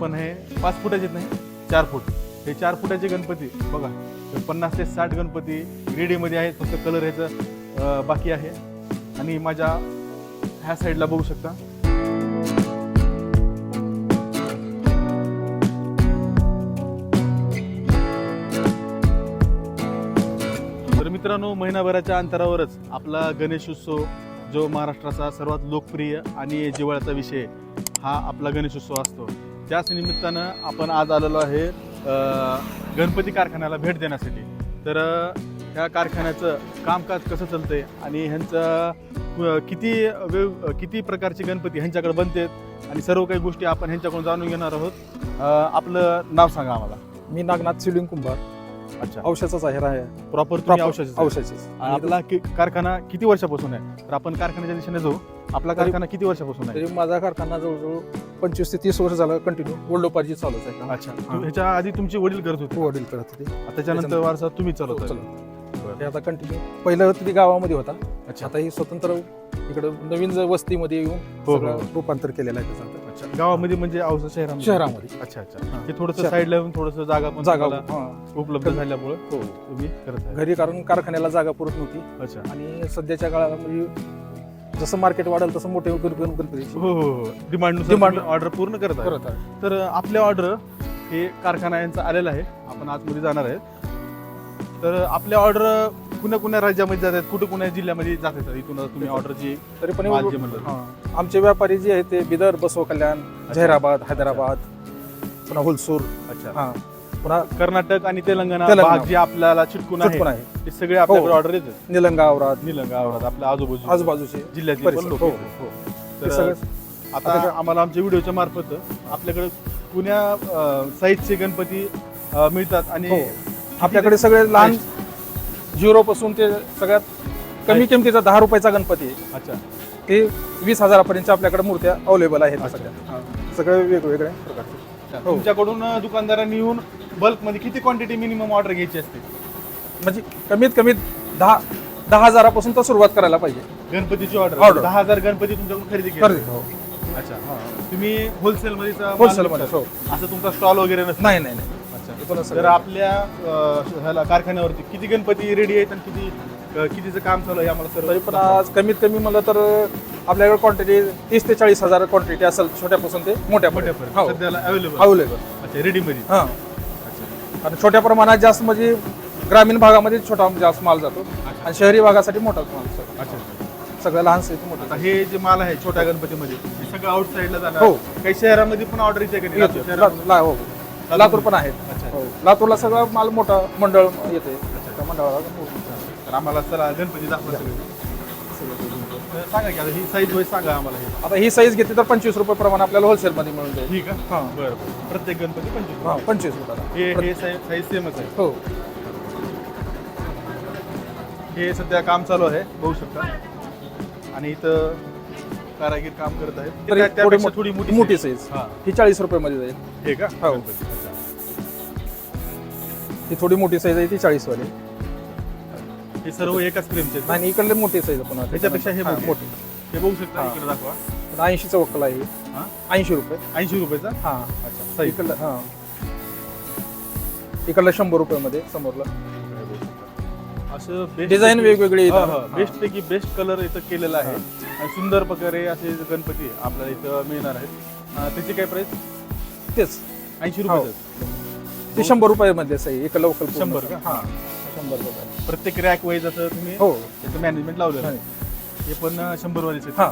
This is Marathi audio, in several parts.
पण हे पाच फुटाचे नाही चार फूट. हे चार फुटाचे गणपती बघा पन्नास ते साठ गणपती रेडीमध्ये आहेत फक्त कलर ह्याचं बाकी आहे. आणि माझ्या ह्या साईडला बघू शकता. तर मित्रांनो महिनाभराच्या अंतरावरच आपला गणेशोत्सव जो महाराष्ट्राचा सर्वात लोकप्रिय आणि जिव्हाळ्याचा विषय हा आपला गणेशोत्सव असतो. त्याच निमित्तानं आपण आज आलेलो आहे गणपती कारखान्याला भेट देण्यासाठी. तर ह्या कारखान्याचं कामकाज कसं चालतंय आणि ह्यांचं किती वेव किती प्रकारचे गणपती ह्यांच्याकडे बनतात आणि सर्व काही गोष्टी आपण ह्यांच्याकडून जाणून घेणार आहोत. आपलं नाव सांगा आम्हाला. मी नागनाथ सिलिंग कुंभार. अच्छा. औषधाचा आहे. राह प्रॉपर औषध आणि आपला कारखाना किती वर्षापासून आहे? तर आपण कारखान्याच्या दिशेने जाऊ. आपला कारखाना किती वर्षापासून आहे? माझा कारखाना जवळजवळ पंचवीस ते तीस वर्ष झालं कंटिन्यू गोल्डोपारची चालूच आहे अच्छा. हा. ह्याच्या आधी तुमचे वडील करत होते? वडील करत होते. त्याच्यानंतर वारसा तुम्ही चालवत. आहे. चला. हे आता कंटिन्यू पहिलं ते गावामध्ये होता. अच्छा. आता ही स्वतंत्र इकडं नवीन वस्तीमध्ये येऊन हो, हो. रूपांतर केलेलं आहे त्याचं गावामध्ये म्हणजे औसा शहरामध्ये. शहरामध्ये. अच्छा अच्छा. हा. थोडस शहर. साईडला येऊन थोडस जागा पण जागा तुम्हाला हा. उपलब्ध झाल्यामुळे हो. तुम्ही करत आहे. घरी कारण कारखान्याला जागा पुरत नव्हती. अच्छा. आणि सध्याच्या काळामध्ये जसं मार्केट वाढेल तसं मोठे गणपती हो हो हो. डिमांड Demand- ऑर्डर पूर्ण करत आहे. करत आहे. तर आपल्या ऑर्डर हे कारखाना यांचा आलेला आहे. आपण आतमध्ये जाणार आहेत. तर आपल्या ऑर्डर कुण्या कुण्या राज्यामध्ये जात आहेत कुठे कुण्या जिल्ह्यामध्ये जात आहेत इथून तुम्ही ऑर्डरची तरी पण माल जे म्हणलं. हा. आमचे व्यापारी जे आहेत ते बिदर बसव कल्याण जाहिराबाद हैदराबाद पुन्हा हुलसूर अच्छा हा पुन्हा कर्नाटक आणि तेलंगणा तेलंगणा. भाग जे आपल्याला चिटकून आहे आहे ते सगळे आपल्याकडे हो. ऑर्डर येतात निलंगा औराद निलंगा आवडत आपल्या आजूबाजू आजूबाजूचे जिल्ह्यातील पण परिसर. लोक हो, येतात. हो. तर ते सगळे आता आता- आम्हाला आमच्या व्हिडिओच्या मार्फत आपल्याकडे पुण्या साईजचे गणपती अ, मिळतात आणि हो. आपल्याकडे सगळे लहान झिरो पासून ते सगळ्यात कमी किमतीचा दहा रुपयाचा गणपती आहे. अच्छा. ते वीस हजारापर्यंत आपल्याकडे मूर्त्या अवेलेबल आहेत अच्छा. सगळ्या हा. सगळे वेगवेगळ्या प्रकारचे. हो. तुमच्याकडून अ, दुकानदारांनी येऊन बल्कमध्ये किती क्वांटिटी मिनिमम ऑर्डर घ्यायची असते? म्हणजे कमीत कमी दहा दहा हजारापासून तर सुरुवात करायला पाहिजे. गणपतीची ऑर्डर Order. दहा हजार गणपती तुमच्याकडून खरेदी खरेदी. केली हो. अच्छा तुम्ही होलसेल मध्ये Wholesale मध्ये, हो. असं तुमचा स्टॉल वगैरे नसतो? नाही नाही नाही. अच्छा तर. आपल्या अ, ह्याला कारखान्यावरती किती गणपती रेडी आहेत आणि किती अ, कितीचं काम चालू आहे आम्हाला तरी पण आज कमीत कमी म्हणलं तर आपल्याकडे क्वांटिटी तीस ते चाळीस हजार क्वांटिटी असेल छोट्यापासून ते मोठ्यापर्यंत सध्याला अवेलेबल अवेलेबल अच्छा रेडी मध्ये हा अच्छा आणि छोट्या प्रमाणात जास्त म्हणजे ग्रामीण भागामध्ये छोटा जास्त माल जातो आणि शहरी भागासाठी मोठा माल जातो. अच्छा सगळं लहान साईज मोठा आता हे जे माल आहे छोट्या गणपतीमध्ये हे सगळं आउट साईडला जाणार हो. काही शहरामध्ये पण ऑर्डर येते का नाही? येतो. शहरामध्ये? ला- हो. लातूर पण आहेत. लातूरला सगळं माल मोठा मंडळ येते. त्या मंडळाला तर आम्हाला चला गणपती दाखवा सगळे. सांगा की आता ही साईज वाईज सांगा आम्हाला हे. आता ही साईज घेतली तर पंचवीस रुपये प्रमाणे आपल्याला होलसेल मध्ये मिळून जाईल. ठीक आहे? हा. बरं बरं. प्रत्येक गणपती पंचवीस हा पंचवीस रुपयाला हे हे साईज सेमच आहे. हो. हे सध्या काम चालू आहे बघू शकता. आणि इथं कारागीर काम करत आहेत. तरी त्या- त्यापेक्षा थोडी मोठी मोठी. साईज हा. ही चाळीस रुपये मध्ये जाईल. हे का? हो. गणपती. अच्छा. ही थोडी मोठी साईज आहे ती चाळीस वाली हे सर्व एकाच फ्रेमचे आहेत. आणि इकडले मोठी साईज पुन्हा त्याच्यापेक्षा हे हा, मोठे. मोठी. हे बघू शकता हा. इकडे दाखवा. ऐंशीचा वक्कल आहे हा. ऐंशी रुपये. ऐंशी रुपयाचा? हा. अच्छा साईज इकडलं हा. इकडलं शंभर रुपयामध्ये समोरला. असं best डिझाईन पैकी- वेगवेगळी येतात. हा. बेस्ट पैकी बेस्ट कलर इथं केलेला आहे. आणि सुंदर प्रकारे असे जे गणपती आपल्याला इथं मिळणार आहेत. अं, त्याची काय प्राइस तेच. ऐंशी हो. रुपये ते शंभर रुपयामध्ये साईज एक लवकर पूर्ण. शंभर का? हा. शंभर रुपये. प्रत्येक रॅक वाईज असं तुम्ही हो. त्याचं मॅनेजमेंट लावलेलं आहे. हा. हे पण शंभर वालीच हा.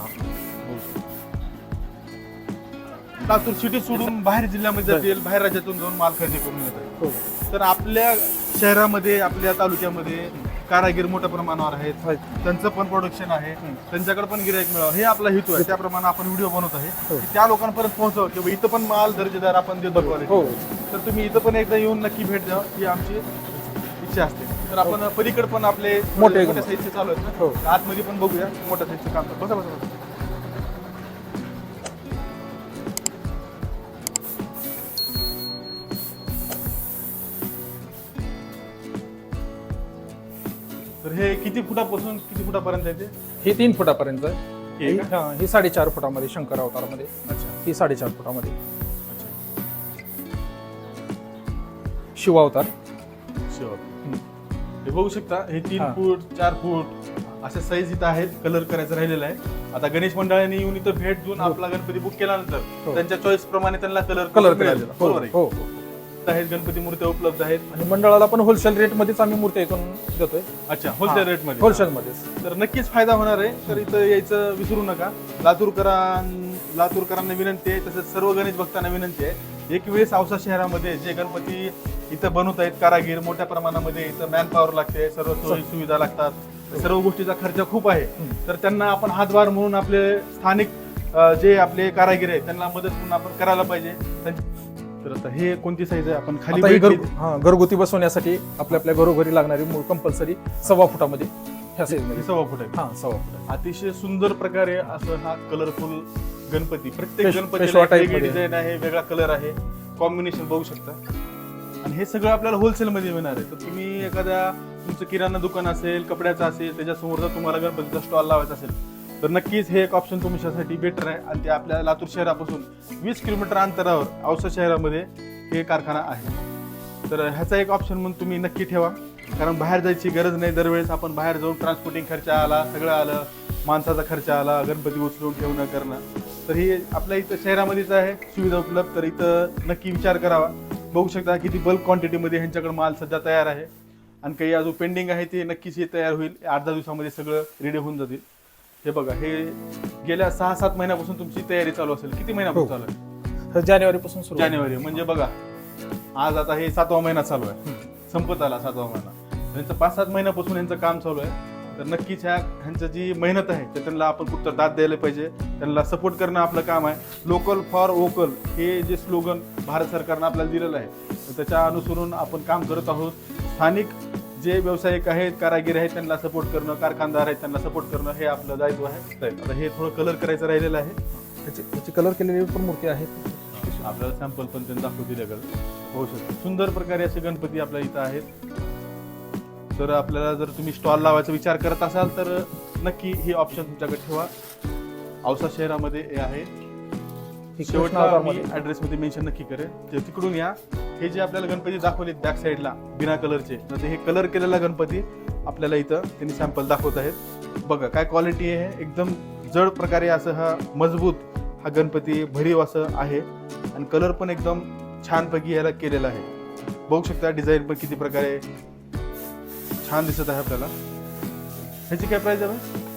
लातूर सिटी सोडून बाहेर जिल्ह्यामध्ये जातील बाहेर राज्यातून जाऊन माल खरेदी करून येतात. हो. तर आपल्या शहरामध्ये आपल्या तालुक्यामध्ये कारागीर मोठ्या प्रमाणावर आहेत. आहेत. त्यांचं पण प्रोडक्शन आहे. त्यांच्याकडे पण गिरायक मिळावं. हे आपला हेतू आहे. त्याप्रमाणे आपण व्हिडिओ बनवत आहे. हो. की त्या लोकांपर्यंत पोहोचव किंवा इथं पण माल दर्जेदार आपण देतो quality. हो तर तुम्ही इथं पण एकदा येऊन नक्की भेट द्या ही आमची इच्छा असते. तर आपण पलीकडे पण आपले मोठे मोठ्या साईजचे चालू आहेत ना? हो. तर आतमध्ये पण बघूया मोठ्या साईजचं काम बसा बसा बसा. तर हे किती फुटापासून किती फुटापर्यंत आहे ते? ही तीन फुटापर्यंत आहे. हे ही? हा, ही साडेचार फुटामध्ये शंकर अवतारमध्ये. अच्छा. ही साडेचार फुटामध्ये. शिवावतार शिवा. हे बघू शकता हे तीन हा. फूट चार फूट अशा साईज इथं आहेत कलर करायचं राहिलेलं आहे. आता गणेश मंडळाने येऊन इथं भेट देऊन आपला गणपती बुक केल्यानंतर हो. त्यांच्या चॉईस प्रमाणे त्यांना कलर कलर. करायला. हो बरोबर आहे. हो. हो. इथं आहेत गणपती मूर्त्या उपलब्ध आहेत. आणि मंडळाला पण होलसेल रेट मध्येच आम्ही मूर्त्या इथून देतोय. अच्छा होलसेल रेटमध्ये. होलसेल मध्येच. तर नक्कीच फायदा होणार आहे. तर इथं यायचं विसरू नका. लातूरकरां लातूरकरांना विनंती आहे तसंच सर्व गणेश भक्तांना विनंती आहे. एक वेळेस औसा शहरामध्ये जे गणपती इथं बनवत आहेत कारागीर मोठ्या प्रमाणामध्ये इथं मॅन पॉवर लागते सर्व सोयी सुविधा लागतात. सर्व गोष्टीचा खर्च खूप आहे. तर त्यांना आपण हातभार म्हणून आपले स्थानिक जे आपले कारागीर आहेत त्यांना मदत म्हणून आपण करायला पाहिजे. तर आता हे कोणती साईज आहे? आपण खाली घरगुती बसवण्यासाठी आपल्या आपल्या घरोघरी लागणारी मूळ कंपल्सरी सव्वा फुटामध्ये ह्या साईज ही मध्ये सव्वा फूट आहे. हा सव्वा फुट अतिशय सुंदर प्रकारे असं हा कलरफुल गणपती प्रत्येकमध्ये. डिझाईन आहे वेगळा कलर आहे. कॉम्बिनेशन बघू शकता. आणि हे सगळं आपल्याला होलसेलमध्ये मिळणार आहे. तर तुम्ही एखाद्या तुमचं किराणा दुकान असेल कपड्याचं असेल त्याच्यासमोर जर तुम्हाला गणपतीचा स्टॉल लावायचा असेल तर नक्कीच हे एक ऑप्शन तुमच्यासाठी बेटर आहे. आणि ते आपल्या लातूर शहरापासून वीस किलोमीटर अंतरावर औसा शहरामध्ये हे कारखाना आहे. तर ह्याचा एक ऑप्शन म्हणून तुम्ही नक्की ठेवा. कारण बाहेर जायची गरज नाही दरवेळेस आपण बाहेर जाऊन ट्रान्सपोर्टिंग खर्च आला सगळं आलं माणसाचा खर्च आला गणपती उचलून ठेवणं करणं. तर ही आपल्या इथं शहरामध्येच आहे. सुविधा उपलब्ध. तर इथं नक्की विचार करावा. बघू शकता किती बल्क क्वांटिटीमध्ये ह्यांच्याकडे माल सध्या तयार आहे. आणि काही अजून पेंडिंग आहे ते नक्कीच हे तयार होईल. आठ दहा दिवसामध्ये सगळं रेडी होऊन जातील. हे बघा हे गेल्या सहा सात महिन्यापासून तुमची तयारी चालू असेल. किती महिन्यापासून हो. चालू आहे? जानेवारी पासून सुरू जानेवारी. म्हणजे बघा आज आता हे सातवा महिना चालू आहे. संपत आला सातवा महिना. यांचं पाच सात महिन्यापासून यांचं काम चालू आहे. तर नक्कीच ह्या ह्यांचं जी मेहनत आहे तर त्यांना आपण कुठं दाद द्यायला पाहिजे. त्यांना सपोर्ट करणं आपलं काम आहे. लोकल फॉर वोकल हे जे स्लोगन भारत सरकारनं आपल्याला दिलेलं आहे. तर त्याच्या अनुसरून आपण काम करत आहोत. स्थानिक जे व्यावसायिक आहेत कारागीर आहेत त्यांना सपोर्ट करणं कारखानदार आहेत त्यांना सपोर्ट करणं हे आपलं दायित्व आहे. आता हे थोडं कलर करायचं राहिलेलं आहे. त्याची त्याची कलर केलेली पण मूर्ती आहेत आपल्याला सॅम्पल पण त्यांनी दाखवू दिल्याकडे होऊ शकतो. सुंदर प्रकारे असे गणपती आपल्या इथं आहेत. तर आपल्याला जर तुम्ही स्टॉल लावायचा विचार करत असाल तर नक्की हे ऑप्शन तुमच्याकडे ठेवा. औसा शहरामध्ये हे आहे. शेवटला मी कृष्णावतारमध्ये. ऍड्रेस मध्ये मेन्शन नक्की करेन. ते तिकडून या. हे जे आपल्याला गणपती दाखवले बॅक साईडला बिना कलरचे तर हे कलर केलेला गणपती आपल्याला इथं त्यांनी सॅम्पल दाखवत आहेत. बघा काय क्वालिटी आहे. एकदम जड प्रकारे असं हा मजबूत हा गणपती भरीव असं आहे. आणि कलर पण एकदम छानपैकी याला केलेला आहे. बघू शकता डिझाईन पण किती प्रकारे छान दिसत आहे आपल्याला. ह्याची काय प्राइस आहे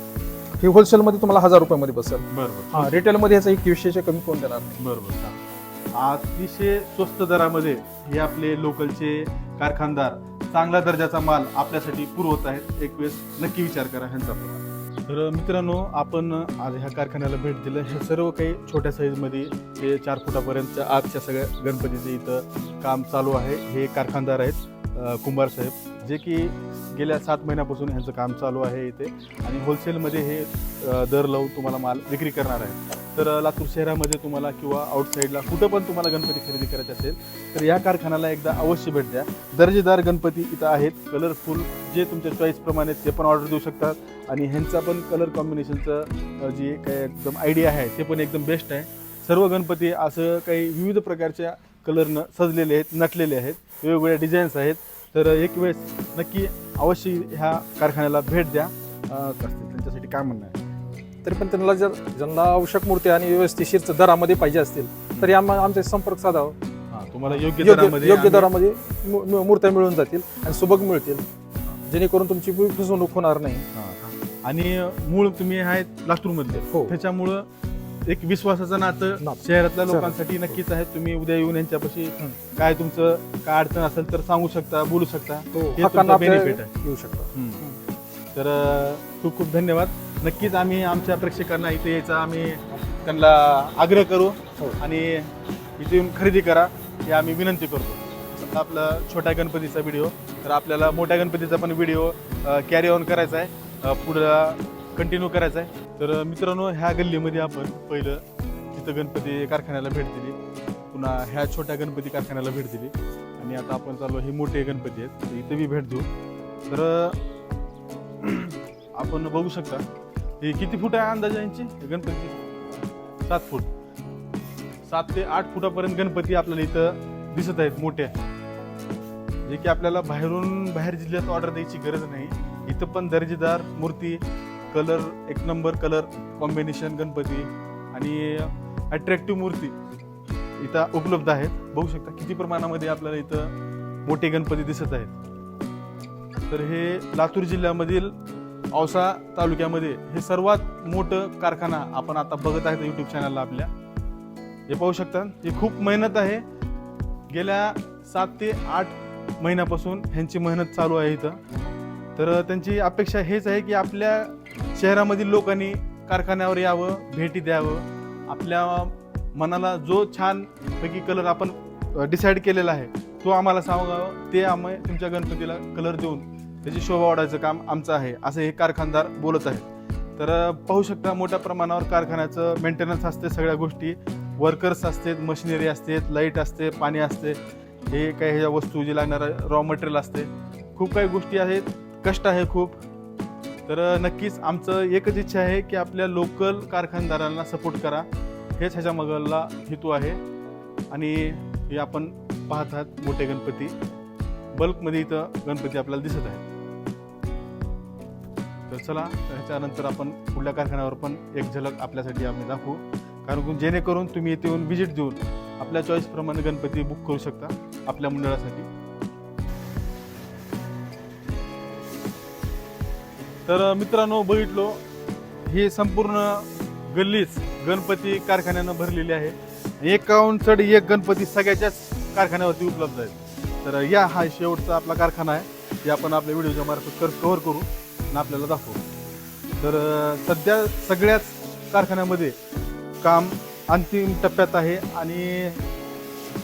ही होलसेल मध्ये तुम्हाला हजार रुपयामध्ये बसेल. बरोबर. हा रिटेल मध्ये ह्याचा एकवीसशेच्या कमी कोण देणार नाही. बरोबर. अतिशय स्वस्त दरामध्ये हे आपले लोकलचे कारखानदार चांगल्या दर्जाचा माल आपल्यासाठी पुरवत आहेत. एक वेळेस नक्की विचार करा ह्यांचा. तर मित्रांनो आपण आज ह्या कारखान्याला भेट दिलं. हे सर्व काही छोट्या साईजमध्ये ते चार फुटापर्यंतच्या आजच्या सगळ्या गणपतीचं इथं काम चालू आहे. हे कारखानदार आहेत कुंभार साहेब. जे की गेल्या सात महिन्यापासून ह्यांचं काम चालू आहे इथे. आणि होलसेलमध्ये हे दर लावून तुम्हाला माल विक्री करणार आहे तर लातूर शहरामध्ये तुम्हाला किंवा आउटसाईडला कुठं पण तुम्हाला गणपती खरेदी करायचे असेल तर या कारखान्याला एकदा अवश्य भेट द्या. दर्जेदार गणपती इथं आहेत. कलरफुल जे तुमच्या चॉईसप्रमाणे ते पण ऑर्डर देऊ शकतात. आणि ह्यांचा पण कलर कॉम्बिनेशनचं जे काय एकदम आयडिया आहे ते पण एकदम बेस्ट आहे. सर्व गणपती असं काही विविध प्रकारच्या कलरनं सजलेले आहेत नटलेले आहेत. वेगवेगळ्या डिझाईन्स आहेत. तर एक वेळेस नक्की अवश्य ह्या कारखान्याला भेट द्या. असतील त्यांच्यासाठी काय म्हणणं आहे? तरी पण त्यांना जर ज्यांना आवश्यक मूर्ती आणि व्यवस्थितशीर दरामध्ये पाहिजे असतील तर या आमचे संपर्क साधावा. तुम्हाला योग्य योग्य दरामध्ये मूर्त्या मिळून जातील आणि सुबक मिळतील. जेणेकरून तुमची फसवणूक होणार नाही. आणि मूळ तुम्ही आहेत लातूरमधले. हो. त्याच्यामुळं एक विश्वासाचं नातं नातं. शहरातल्या शहरात. लोकांसाठी नक्कीच आहे तुम्ही उद्या येऊन यांच्यापाशी हं. काय तुमचं काय अडचण असेल तर सांगू शकता बोलू शकता हे तुमचं आपल्या benefit आहे. येऊ शकता तर अं, खूप खूप धन्यवाद नक्कीच आम्ही आमच्या प्रेक्षकांना इथे यायचा आम्ही त्यांना आग्रह करू हो. आणि इथे येऊन खरेदी करा हे आम्ही विनंती करतो आता आपला छोट्या गणपतीचा व्हिडिओ तर आपल्याला मोठ्या गणपतीचा पण व्हिडिओ कॅरी ऑन करायचा आहे अं, पुढं कंटिन्यू करायचा आहे. तर मित्रांनो ह्या गल्लीमध्ये आपण पहिलं तिथं गणपती कारखान्याला भेट दिली. पुन्हा ह्या छोट्या गणपती कारखान्याला भेट दिली. आणि आता आपण चाललो हे मोठे गणपती आहेत. तर इथे बी भेट देऊ. तर आपण बघू शकता हे किती फूट आहे अंदाजे यांची? गणपती? सात फूट. सात ते आठ फुटापर्यंत गणपती आपल्याला इथं दिसत आहेत मोठे. जे की आपल्याला बाहेरून बाहेर जिल्ह्यात ऑर्डर द्यायची गरज नाही. इथं पण दर्जेदार मूर्ती कलर एक नंबर कलर कॉम्बिनेशन गणपती आणि अट्रॅक्टिव्ह मूर्ती इथं उपलब्ध आहेत. बघू शकता किती प्रमाणामध्ये आपल्याला इथं मोठे गणपती दिसत आहेत. तर हे लातूर जिल्ह्यामधील औसा तालुक्यामध्ये हे सर्वात मोठं कारखाना आपण आता बघत आहेत यूट्यूब चॅनलला आपल्या. हे पाहू शकता हे खूप मेहनत आहे. गेल्या सात ते आठ महिन्यापासून ह्यांची मेहनत चालू आहे इथं. तर त्यांची अपेक्षा हेच आहे की आपल्या शहरामधील लोकांनी कारखान्यावर यावं भेटी द्यावं. आपल्या मनाला जो छानपैकी कलर आपण डिसाईड केलेला आहे तो आम्हाला सांगावं. ते आम्ही तुमच्या गणपतीला कलर देऊन त्याची शोभा वाढायचं काम आमचं आहे असं हे कारखानदार बोलत आहेत. तर पाहू शकता मोठ्या प्रमाणावर कारखान्याचं मेंटेनन्स असते सगळ्या गोष्टी. वर्कर्स असतात मशिनरी असते लाइट असते पाणी असते. हे काही ह्या वस्तू जे लागणारं रॉ मटेरियल असते. खूप काही गोष्टी आहेत कष्ट आहे खूप. तर नक्कीच आमचं एकच इच्छा आहे की आपल्या लोकल कारखानदारांना सपोर्ट करा. हेच ह्याच्या मगला हेतू आहे. आणि हे आपण पाहत आहात मोठे गणपती. बल्कमध्ये इथं गणपती आपल्याला दिसत आहेत. तर चला ह्याच्यानंतर आपण पुढल्या कारखान्यावर पण एक झलक आपल्यासाठी आम्ही दाखवू. कारण की जेणेकरून तुम्ही इथे येऊन व्हिजिट देऊन आपल्या चॉईसप्रमाणे गणपती बुक करू शकता आपल्या मंडळासाठी. तर मित्रांनो बघितलो ही संपूर्ण गल्लीच गणपती कारखान्यानं भरलेली आहे. एकाहून चढ एक गणपती सगळ्याच्याच कारखान्यावरती उपलब्ध आहेत. तर या हा शेवटचा आपला कारखाना आहे. ते आपण आपल्या व्हिडिओच्या मार्फत कर कव्हर करू आणि आपल्याला दाखवू. तर सध्या सगळ्याच कारखान्यामध्ये काम अंतिम टप्प्यात आहे आणि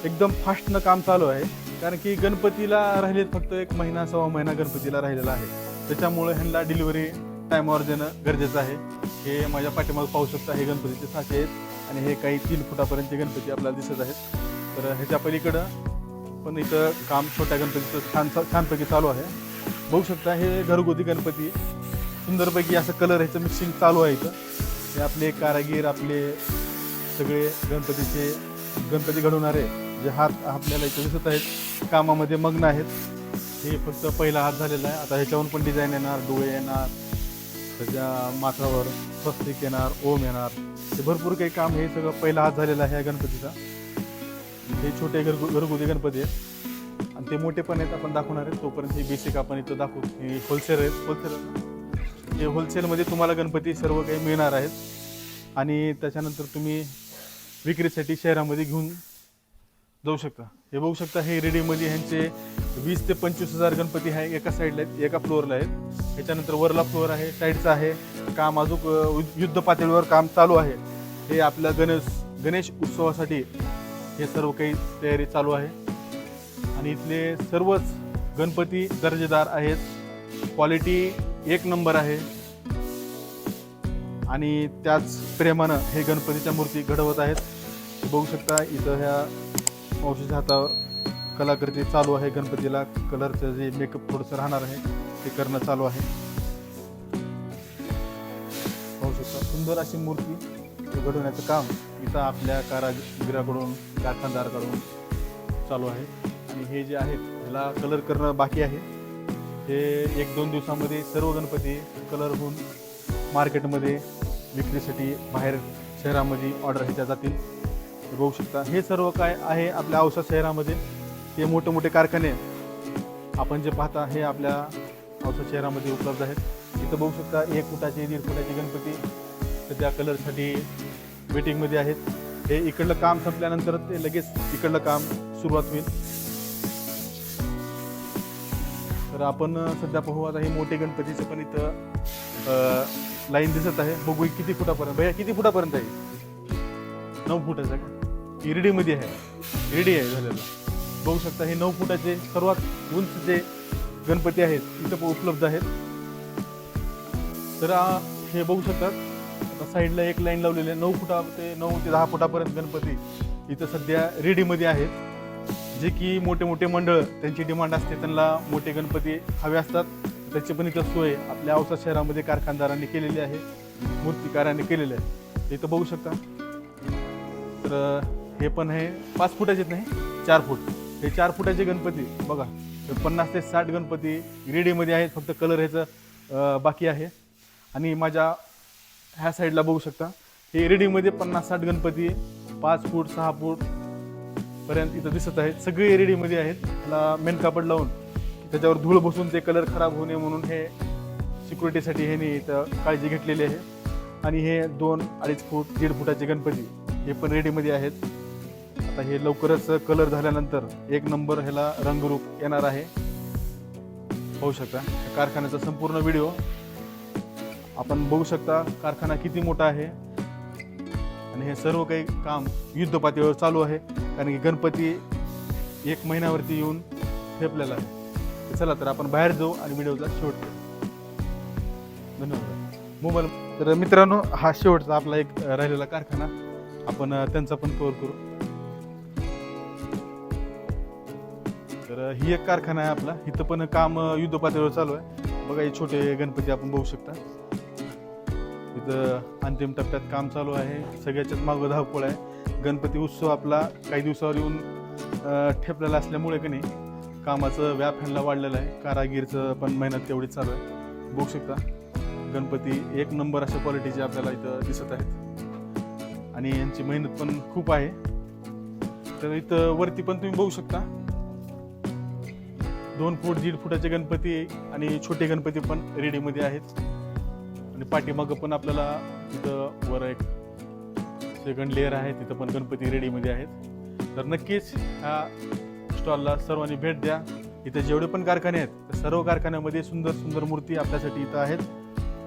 एकदम फास्टनं काम चालू आहे. कारण की गणपतीला राहिले फक्त एक महिना सव्वा महिना गणपतीला राहिलेला आहे. त्याच्यामुळे ह्यांना डिलिव्हरी टायमावर देणं गरजेचं आहे. हे माझ्या पाठीमागे पाहू शकता हे गणपतीचे साचे आहेत आणि हे काही तीन फुटापर्यंतचे गणपती आपल्याला दिसत आहेत. तर ह्याच्या पलीकडं पण इथं काम छोट्या गणपतीचं छान छानपैकी चालू आहे. बघू शकता हे घरगुती गणपती. सुंदरपैकी असं कलर ह्याचं मिक्सिंग चालू आहे इथं. हे आपले कारागीर आपले सगळे गणपतीचे गणपती घडवणारे जे हात आपल्याला इथं दिसत आहेत कामामध्ये मग्न आहेत. हे फक्त पहिला हात झालेला आहे. आता ह्याच्यावरून पण डिझाईन येणार डोळे येणार त्याच्या माथावर स्वस्तिक येणार ओम येणार. हे भरपूर काही काम हे सगळं पहिला हात झालेला आहे या गणपतीचा. हे छोटे घरगु घरगुती गणपती आहेत. आणि ते मोठे पण आहेत आपण दाखवणार आहेत. तोपर्यंत हे बेसिक आपण इथं दाखवू. हे होलसेल आहेत. होलसेल हे होलसेलमध्ये तुम्हाला गणपती सर्व काही मिळणार आहेत. आणि त्याच्यानंतर तुम्ही विक्रीसाठी शहरामध्ये घेऊन जाऊ शकता. हे बघू शकता हे रेडीमध्ये ह्यांचे वीस ते पंचवीस हजार गणपती आहे एका साईडला आहेत एका फ्लोअरला आहेत. ह्याच्यानंतर वरला फ्लोअर आहे साईडचा आहे काम अजून युद्ध पातळीवर काम चालू आहे. हे आपल्या गणेश गणेश उत्सवासाठी हे सर्व काही तयारी चालू आहे. आणि इथले सर्वच गणपती दर्जेदार आहेत. क्वालिटी एक नंबर आहे. आणि त्याच प्रेमानं हे गणपतीच्या मूर्ती घडवत आहेत. बघू शकता इथं ह्या मावशीच्या हातावर कलाकृती चालू आहे गणपतीला कलरचं जे मेकअप थोडंसं राहणार आहे ते करणं चालू आहे. पाहू शकता सुंदर अशी मूर्ती घडवण्याचं काम इथं आपल्या कारागिराकडून कारखानदाराकडून चालू आहे. आणि हे जे आहे ह्याला कलर करणं बाकी आहे. हे एक दोन दिवसामध्ये सर्व गणपती कलर होऊन मार्केटमध्ये विक्रीसाठी बाहेर शहरामध्ये ऑर्डर ह्याच्या जातील. बघू शकता. हे सर्व काय आहे आपल्या औसा शहरामध्ये? हे मोठे मोठे कारखाने आपण जे पाहता हे आपल्या औसा शहरामध्ये उपलब्ध आहेत. इथं बघू शकता एक फुटाचे दीड फुटाचे गणपती सध्या कलरसाठी वेटिंगमध्ये आहेत. हे इकडलं काम संपल्यानंतर ते लगेच इकडलं काम सुरुवात होईल. तर आपण सध्या पाहू आता हे मोठे गणपतीचं पण इथं लाईन दिसत आहे. बघू किती फुटापर्यंत. भैया किती फुटापर्यंत आहे? नऊ फुटाचं का? इरडीमध्ये आहे. इरडी आहे झालेलं. बघू शकता हे नऊ फुटाचे सर्वात उंच जे गणपती आहेत इथं पण उपलब्ध आहेत. तर हे बघू शकतात. आता साईडला एक लाईन लावलेली आहे. नऊ फुटा ते नऊ ते दहा फुटापर्यंत गणपती इथं सध्या रेडीमध्ये आहेत. जे की मोठे मोठे मंडळ त्यांची डिमांड असते त्यांना मोठे गणपती हवे असतात. त्याची पण इथं सोय आपल्या औसा शहरामध्ये कारखानदारांनी केलेली आहे मूर्तिकारांनी केलेली आहे. इथं बघू शकता. तर हे पण हे पाच फुटाचे नाही चार फूट. हे चार फुटाचे गणपती बघा. पन्नास ते साठ गणपती रेडीमध्ये आहेत फक्त कलर ह्याचं बाकी आहे. आणि माझ्या ह्या साईडला बघू शकता. हे रेडीमध्ये पन्नास साठ गणपती पाच फूट सहा फूट पर्यंत इथं दिसत आहेत. सगळे रेडीमध्ये आहेत. त्याला मेन कापड लावून त्याच्यावर धूळ बसून ते कलर खराब होऊ नये म्हणून हे सिक्युरिटीसाठी ह्याने इथं काळजी घेतलेली आहे. आणि हे दोन अडीच फूट दीड फुटाचे गणपती हे पण रेडीमध्ये आहेत. आता हे लवकरच कलर झाल्यानंतर एक नंबर ह्याला रंगरूप येणार आहे. पाहू शकता कारखान्याचा संपूर्ण व्हिडिओ आपण बघू शकता कारखाना किती मोठा आहे. आणि हे सर्व काही काम युद्ध पातळीवर चालू आहे. कारण की गणपती एक महिन्यावरती येऊन ठेपलेला आहे. चला तर आपण बाहेर जाऊ आणि व्हिडिओचा शेवट करू. धन्यवाद. मोबाईल तर मित्रांनो हा शेवटचा आपला एक राहिलेला कारखाना. आपण त्यांचा पण कव्हर करू. तर ही एक कारखाना आहे आपला. इथं पण काम अ, युद्ध पातळीवर चालू आहे. बघा हे छोटे गणपती आपण बघू शकता. इथं अंतिम टप्प्यात काम चालू आहे. सगळ्याच्याच मागं धावपळ आहे. गणपती उत्सव आपला काही दिवसावर येऊन ठेपलेला असल्यामुळे की नाही कामाचं व्याप ह्यांना वाढलेलं आहे. कारागीरचं पण मेहनत तेवढीच चालू आहे. बघू शकता गणपती एक नंबर अशा क्वालिटीचे आपल्याला इथं दिसत आहेत. आणि यांची मेहनत पण खूप आहे. तर इथं वरती पण तुम्ही बघू शकता. दोन फूट दीड फुटाचे गणपती आणि छोटे गणपती पण रेडीमध्ये आहेत. आणि पाठीमागं पण आपल्याला तिथं वर एक सेकंड लेअर आहे तिथं पण गणपती रेडीमध्ये आहेत. तर नक्कीच ह्या स्टॉलला सर्वांनी भेट द्या. इथं जेवढे पण कारखाने आहेत त्या सर्व कारखान्यामध्ये सुंदर सुंदर मूर्ती आपल्यासाठी इथं आहेत.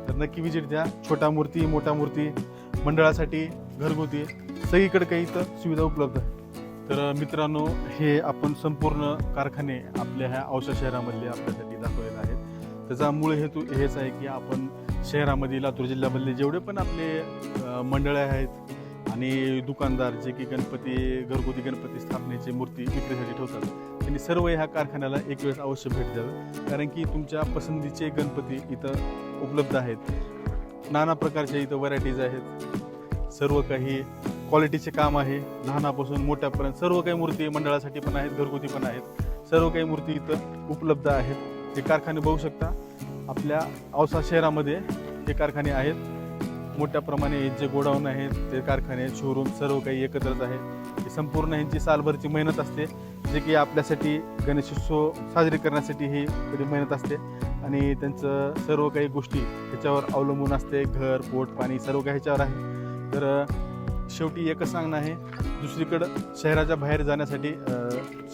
तर नक्की विजिट द्या. छोटा मूर्ती मोठा मूर्ती मंडळासाठी घरगुती सगळीकडे काही इथं सुविधा उपलब्ध आहे तर मित्रांनो हे आपण संपूर्ण कारखाने आपल्या ह्या औषध शहरामधले आपल्यासाठी दाखवलेले आहेत. त्याचा मूळ हेतू हेच आहे की आपण शहरामध्ये लातूर जिल्ह्यामधले जेवढे पण आपले मंडळे आहेत आणि दुकानदार जे की गणपती घरगुती गणपती स्थापनेची मूर्ती विक्रीसाठी ठेवतात त्यांनी सर्व ह्या कारखान्याला एक वेळेस अवश्य भेट द्यावं. कारण की तुमच्या पसंतीचे गणपती इथं उपलब्ध आहेत. नाना प्रकारच्या इथं व्हरायटीज आहेत. सर्व काही क्वालिटीचे काम आहे. लहानापासून मोठ्यापर्यंत सर्व काही मूर्ती मंडळासाठी पण आहेत घरगुती पण आहेत. सर्व काही मूर्ती इथं उपलब्ध आहेत. हे कारखाने बघू शकता. आपल्या औसा शहरामध्ये हे कारखाने आहेत. मोठ्या प्रमाणे जे गोडाऊन आहेत ते कारखाने शोरूम सर्व काही एकत्रच आहे. संपूर्ण ह्यांची सालभरची मेहनत असते. जे की आपल्यासाठी गणेशोत्सव साजरी करण्यासाठी ही कधी मेहनत असते. आणि त्यांचं सर्व काही गोष्टी ह्याच्यावर अवलंबून असते. घर पोट पाणी सर्व काही ह्याच्यावर आहे. तर शेवटी एकच सांगणं आहे दुसरीकडं शहराच्या बाहेर जाण्यासाठी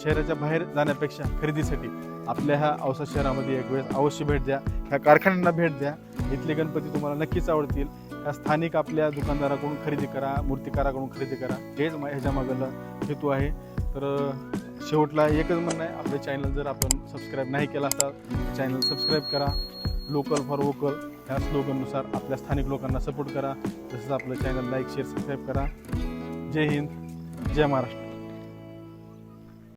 शहराच्या बाहेर जाण्यापेक्षा खरेदीसाठी आपल्या ह्या औसा शहरामध्ये एक वेळेस अवश्य भेट द्या ह्या कारखान्यांना भेट द्या. इथले गणपती तुम्हाला नक्कीच आवडतील. ह्या स्थानिक आपल्या दुकानदाराकडून खरेदी करा मूर्तिकाराकडून खरेदी करा. हेच मा- ह्याच्या मागला हेतू आहे. तर शेवटला एकच म्हणणं आहे आपल्या चॅनल जर आपण सबस्क्राईब नाही केला असता चॅनल सबस्क्राईब करा. लोकल फॉर वोकल ह्या स्लोगननुसार आपल्या स्थानिक लोकांना सपोर्ट करा. तसंच आपलं चॅनल लाईक शेअर सबस्क्राईब करा. जय हिंद जय महाराष्ट्र.